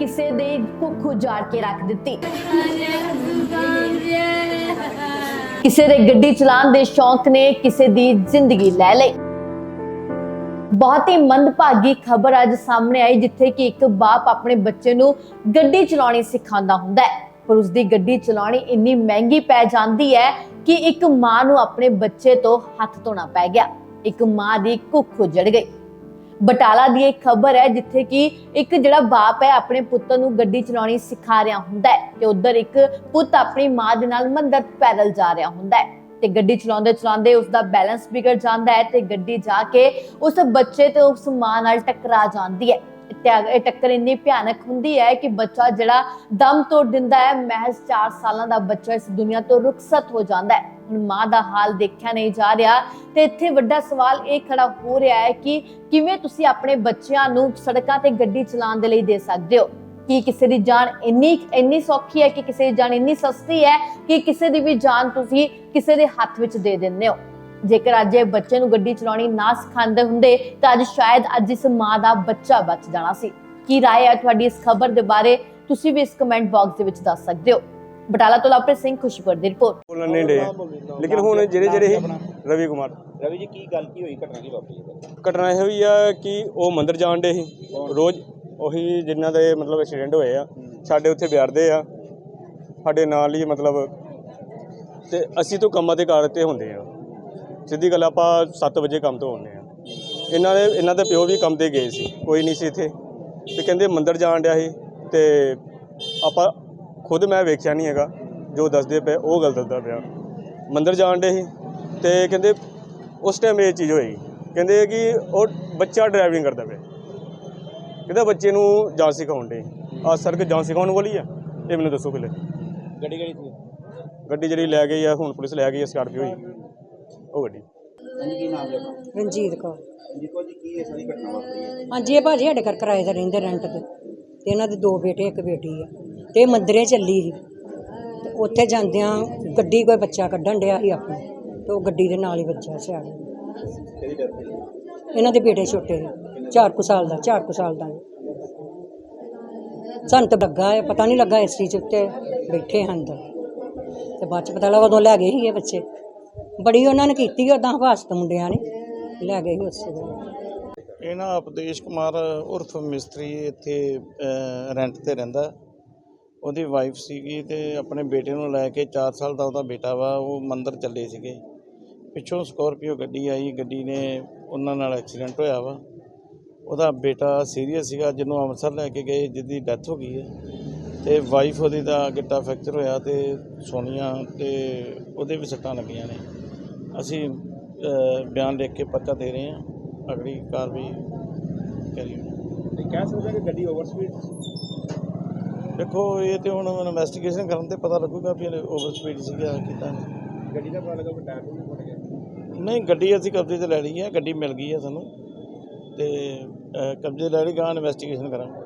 ਕਿਸੇ ਦੇ ਕੁੱਖ ਉਜਾੜ ਕੇ ਰੱਖ ਦਿੱਤੀ। ਕਿਸੇ ਦੇ ਗੱਡੀ ਚਲਾਉਣ ਦੇ ਸ਼ੌਂਕ ਨੇ ਕਿਸੇ ਦੀ ਜ਼ਿੰਦਗੀ ਲੈ ਲਈ। ਬਹੁਤ ਹੀ ਮੰਦਭਾਗੀ ਖਬਰ ਅੱਜ ਸਾਹਮਣੇ ਆਈ, ਜਿੱਥੇ ਕਿ ਇੱਕ ਬਾਪ ਆਪਣੇ ਬੱਚੇ ਨੂੰ ਗੱਡੀ ਚਲਾਉਣੀ ਸਿਖਾਉਂਦਾ ਹੁੰਦਾ ਹੈ। ਪਰ ਉਸ ਦੀ ਗੱਡੀ ਚਲਾਉਣੀ ਇੰਨੀ ਮਹਿੰਗੀ ਪੈ ਜਾਂਦੀ ਹੈ ਕਿ ਇੱਕ ਮਾਂ ਨੂੰ ਆਪਣੇ ਬੱਚੇ ਤੋਂ ਹੱਥ ਧੋਣਾ ਪੈ ਗਿਆ। ਇੱਕ ਮਾਂ ਦੀ ਕੁੱਖ ਉਜੜ ਗਈ। ਬਟਾਲਾ ਦੀ ਇੱਕ ਖਬਰ ਹੈ ਜਿੱਥੇ ਕਿ ਇੱਕ ਜਿਹੜਾ ਬਾਪ ਹੈ ਆਪਣੇ ਪੁੱਤਰ ਨੂੰ ਗੱਡੀ ਚਲਾਉਣੀ ਸਿਖਾ ਰਿਹਾ ਹੁੰਦਾ ਹੈ ਤੇ ਉਧਰ ਇੱਕ ਪੁੱਤ ਆਪਣੀ ਮਾਂ ਦੇ ਨਾਲ ਮੰਦਰ ਪੈਦਲ ਜਾ ਰਿਹਾ ਹੁੰਦਾ ਹੈ ਤੇ ਗੱਡੀ ਚਲਾਉਂਦੇ ਚਲਾਉਂਦੇ ਉਸ ਦਾ ਬੈਲੈਂਸ ਵਿਗੜ ਜਾਂਦਾ ਹੈ ਤੇ ਗੱਡੀ ਜਾ ਕੇ ਉਸ ਬੱਚੇ ਤੇ ਉਸ ਮਾਂ ਨਾਲ ਟਕਰਾ ਜਾਂਦੀ ਹੈ। ਇਹ ਟੱਕਰ ਇੰਨੀ ਭਿਆਨਕ ਹੁੰਦੀ ਹੈ ਕਿ ਬੱਚਾ ਜਿਹੜਾ ਦਮ ਤੋੜ ਦਿੰਦਾ ਹੈ, ਮਹਿਜ਼ 4 ਸਾਲਾਂ ਦਾ ਬੱਚਾ ਇਸ ਦੁਨੀਆ ਤੋਂ ਰੁਖਸਤ ਹੋ ਜਾਂਦਾ ਹੈ। ਹੁਣ ਮਾਂ ਦਾ ਹਾਲ ਦੇਖਿਆ ਨਹੀਂ ਜਾ ਰਿਹਾ। ਤੇ ਇੱਥੇ ਵੱਡਾ ਸਵਾਲ ਇਹ ਖੜਾ ਹੋ ਰਿਹਾ ਹੈ ਕਿ ਕਿਵੇਂ ਤੁਸੀਂ ਆਪਣੇ ਬੱਚਿਆਂ ਨੂੰ ਸੜਕਾਂ ਤੇ ਗੱਡੀ ਚਲਾਉਣ ਦੇ ਲਈ ਦੇ ਸਕਦੇ ਹੋ? ਕਿ ਕਿਸੇ ਦੀ ਜਾਨ ਇੰਨੀ ਇੰਨੀ ਸੌਖੀ ਹੈ, ਕਿ ਕਿਸੇ ਦੀ ਜਾਨ ਇੰਨੀ ਸਸਤੀ ਹੈ, ਕਿ ਕਿਸੇ ਦੀ ਵੀ ਜਾਨ ਤੁਸੀਂ ਕਿਸੇ ਦੇ ਹੱਥ ਵਿੱਚ ਦੇ ਦਿੰਦੇ ਹੋ? ਜੇਕਰ ਅੱਜ ਇਹ ਬੱਚੇ ਨੂੰ ਗੱਡੀ ਚਲਾਉਣੀ ਨਾ ਸਿਖਾਉਂਦੇ ਹੁੰਦੇ, ਤਾਂ ਅੱਜ ਸ਼ਾਇਦ ਅੱਜ ਇਸ ਮਾਂ ਦਾ ਬੱਚਾ ਬਚ ਜਾਣਾ ਸੀ। ਕੀ ਰਾਏ ਹੈ ਤੁਹਾਡੀ ਇਸ ਖਬਰ ਦੇ ਬਾਰੇ? ਤੁਸੀਂ ਵੀ ਇਸ ਕਮੈਂਟ ਬਾਕਸ ਦੇ ਵਿੱਚ ਦੱਸ ਸਕਦੇ ਹੋ। ਬਟਾਲਾ ਤੋਂ ਲਵਪ੍ਰੀਤ ਸਿੰਘ ਖੁਸ਼ਪੁਰ ਦੀ ਰਿਪੋਰਟ। ਬੋਲਣ ਨਹੀਂ ਡੇ ਲੇਕਿਨ ਹੁਣ ਜਿਹੜੇ ਜਿਹੜੇ ਰਵੀ ਕੁਮਾਰ। ਰਵੀ ਜੀ ਕੀ ਗੱਲ ਕੀ ਹੋਈ ਘਟਨਾ ਕੀ ਵਾਪਰੀ ਹੈ ਘਟਨਾ ਇਹ ਹੋਈ ਆ ਕਿ ਉਹ ਮੰਦਿਰ ਜਾਣ ਡੇ ਸੀ। ਰੋਜ਼ ਉਹੀ ਜਿਨ੍ਹਾਂ ਦੇ ਮਤਲਬ ਐਕਸੀਡੈਂਟ ਹੋਏ ਆ ਸਾਡੇ ਉੱਥੇ ਬਿਆਰਦੇ ਆ। ਸਾਡੇ ਨਾਲ ਹੀ ਮਤਲਬ ਤੇ ਅਸੀਂ ਤੋਂ ਕੰਮਾਂ ਤੇ ਕਾਰ ਤੇ ਹੁੰਦੇ ਆ। ਸਿੱਧੀ ਗੱਲ ਆਪਾਂ 7 ਵਜੇ ਕੰਮ ਤੋਂ ਆਉਂਦੇ ਆ। ਇਹਨਾਂ ਦੇ ਇਹਨਾਂ ਦੇ ਪਿਓ ਵੀ ਕੰਮ ਤੇ ਗਏ ਸੀ ਕੋਈ ਨਹੀਂ ਸੀ ਇੱਥੇ। ਤੇ ਕਹਿੰਦੇ ਮੰਦਿਰ ਜਾਣ ਡਿਆ ਸੀ ਤੇ ਆਪਾਂ ਖੁਦ ਮੈਂ ਵੇਖਿਆ ਨਹੀਂ ਹੈਗਾ ਜੋ ਦੱਸਦੇ ਪਏ ਉਹ ਗੱਲ ਦੱਸਦਾ ਪਿਆ। ਮੰਦਿਰ ਜਾਣ ਡੇ ਸੀ ਤੇ ਕਹਿੰਦੇ ਉਸ ਟਾਈਮ ਇਹ ਚੀਜ਼ ਹੋਈ। ਕਹਿੰਦੇ ਕਿ ਉਹ ਬੱਚਾ ਡਰਾਈਵਿੰਗ ਕਰਦਾ ਪਿਆ। ਕਹਿੰਦਾ ਬੱਚੇ ਨੂੰ ਜਾਂਚ ਸਿਖਾਉਣ ਡੇ ਆ ਸੜਕ ਜਾਂਚ ਸਿਖਾਉਣ ਵਾਲੀ ਆ ਇਹ ਮੈਨੂੰ ਦੱਸੋ ਪਹਿਲੇ। ਗੱਡੀ ਕਿਹੜੀ ਸੀ? ਗੱਡੀ ਜਿਹੜੀ ਲੈ ਗਈ ਆ ਹੁਣ ਪੁਲਿਸ ਲੈ ਗਈ ਆ ਸਕਾਰਪੀਓ ਹੀ। ਉਹ ਗੱਡੀ। ਕੀ ਨਾਮ ਰਣਜੀਤ ਕੌਰ ਦੇਖੋ ਜੀ ਕੀ ਇਹ ਸਾਰੀ ਘਟਨਾ ਵਾਪਰੀ ਹੈ? ਹਾਂਜੀ ਇਹ ਭਾਜੀ ਸਾਡੇ ਘਰ ਕਿਰਾਏ ਤੇ ਰਹਿੰਦੇ ਰੈਂਟ ਤੇ। ਤੇ ਇਹਨਾਂ ਦੇ ਦੋ ਬੇਟੇ ਇੱਕ ਬੇਟੀ ਆ। ਤੇ ਮੰਦਰੇ ਚੱਲੀ ਸੀ। ਤੇ ਉੱਥੇ ਜਾਂਦਿਆਂ ਗੱਡੀ ਕੋਈ ਬੱਚਾ ਕੱਢਣ ਡਿਆ ਸੀ ਆਪਣਾ। ਤੇ ਉਹ ਗੱਡੀ ਦੇ ਨਾਲ ਹੀ ਕਿਹਦੀ ਡੈਥ ਹੋਈ? ਇਹਨਾਂ ਦੇ ਬੇਟੇ ਛੋਟੇ ਸੀ। 4 ਕੁ ਸਾਲ ਦਾ 4 ਕੁ ਸਾਲ ਦਾ ਸਾਨੂੰ ਤਾਂ ਲੱਗਾ ਹੈ ਪਤਾ ਨਹੀਂ ਲੱਗਾ ਇਸ ਚੀਜ਼ ਉੱਤੇ ਬੈਠੇ ਹਨ ਅੰਦਰ। ਤੇ ਬਾਅਦ ਚ ਪਤਾ ਲੱਗਾ ਉਦੋਂ ਲੈ ਗਏ ਸੀ ਇਹ ਬੱਚੇ। ਬੜੀ ਉਹਨਾਂ ਨੇ ਕੀਤੀ ਉਦਾਂ ਹਵਾਸਤ ਮੁੰਡਿਆਂ ਨੇ। ਲੈ ਗਏ ਸੀ ਉਸੇ ਵੇਲੇ ਇਹ ਨਾ ਉਪਦੇਸ਼ ਕੁਮਾਰ ਉਰਫ ਮਿਸਤਰੀ ਇੱਥੇ ਅਹ, ਰੈਂਟ ਤੇ ਰਹਿੰਦਾ। ਉਹਦੀ ਵਾਈਫ ਸੀਗੀ ਤੇ ਆਪਣੇ ਬੇਟੇ ਨੂੰ ਲੈ ਕੇ 4 ਸਾਲ ਦਾ ਉਹਦਾ ਬੇਟਾ ਵਾ, ਉਹ ਮੰਦਰ ਚੱਲੇ ਸੀਗੇ। ਪਿੱਛੋਂ ਸਕੋਰਪੀਓ ਗੱਡੀ ਆਈ, ਗੱਡੀ ਨੇ ਉਹਨਾਂ ਨਾਲ ਐਕਸੀਡੈਂਟ ਹੋਇਆ ਵਾ। ਉਹਦਾ ਬੇਟਾ ਸੀਰੀਅਸ ਸੀਗਾ, ਜਿਹਨੂੰ ਅੰਮ੍ਰਿਤਸਰ ਲੈ ਕੇ ਗਏ, ਜਿਹਦੀ ਡੈਥ ਹੋ ਗਈ ਹੈ। ਤੇ ਵਾਈਫ ਉਹਦੀ ਦਾ ਗਿੱਟਾ ਫ੍ਰੈਕਚਰ ਹੋਇਆ ਤੇ ਸੋਨੀਆ ਤੇ ਉਹਦੇ ਵੀ ਸੱਟਾਂ ਲੱਗੀਆਂ ਨੇ। ਅਸੀਂ ਬਿਆਨ ਲਿਖ ਕੇ ਪਰਚਾ ਦੇ ਰਹੇ ਹਾਂ। ਅਗਲੀ ਕਾਰਵਾਈ ਕਰੀ ਕਹਿ ਸਕਦੇ ਕਿ ਗੱਡੀ ਓਵਰ ਸਪੀਡ ਦੇਖੋ ਇਹ ਤੇ ਹੁਣ ਇਨਵੈਸਟੀਗੇਸ਼ਨ ਕਰਨ ਤੇ ਪਤਾ ਲੱਗੂਗਾ ਵੀ ਓਵਰ ਸਪੀਡ ਸੀਗਾ ਕਿਦਾਂ। ਗੱਡੀ ਦਾ ਪਤਾ ਲੱਗਾ ਕਿ ਟਾਇਰ ਵੀ ਫਟ ਗਿਆ। ਨਹੀਂ ਗੱਡੀ ਅਸੀਂ ਕਬਜ਼ੇ ਤੇ ਲੈ ਲਈ ਹੈ ਗੱਡੀ ਮਿਲ ਗਈ ਹੈ ਸਾਨੂੰ। ਤੇ ਕਬਜ਼ੇ ਲੈ ਲਈ ਗਾਂ ਇਨਵੈਸਟੀਗੇਸ਼ਨ ਕਰਾਂਗੇ।